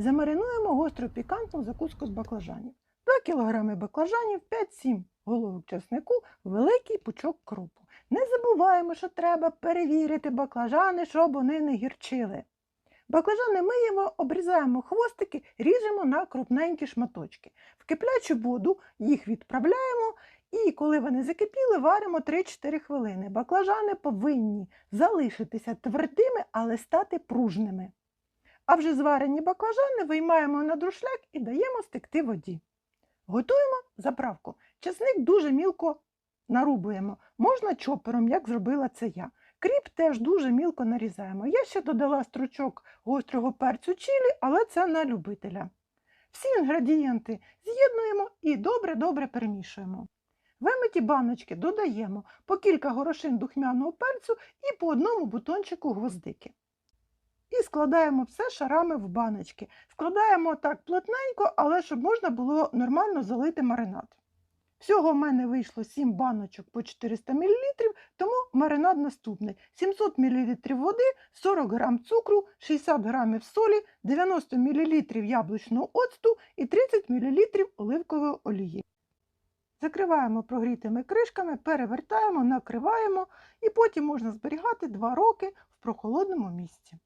Замаринуємо гостру пікантну закуску з баклажанів. 2 кг баклажанів, 5-7 головок чеснику, великий пучок кропу. Не забуваємо, що треба перевірити баклажани, щоб вони не гірчили. Баклажани миємо, обрізаємо хвостики, ріжемо на крупненькі шматочки. В киплячу воду їх відправляємо і коли вони закипіли, варимо 3-4 хвилини. Баклажани повинні залишитися твердими, але стати пружними. А вже зварені баклажани виймаємо на друшляк і даємо стекти воді. Готуємо заправку. Чесник дуже мілко нарубуємо. Можна чопером, як зробила це я. Кріп теж дуже мілко нарізаємо. Я ще додала стручок гострого перцю чилі, але це на любителя. Всі інгредієнти з'єднуємо і добре-добре перемішуємо. Вимиті баночки додаємо по кілька горошин духмяного перцю і по одному бутончику гвоздики. І складаємо все шарами в баночки. Складаємо так плотненько, але щоб можна було нормально залити маринад. Всього в мене вийшло 7 баночок по 400 мл, тому маринад наступний: 700 мл води, 40 г цукру, 60 г солі, 90 мл яблучного оцту і 30 мл оливкової олії. Закриваємо прогрітими кришками, перевертаємо, накриваємо і потім можна зберігати 2 роки в прохолодному місці.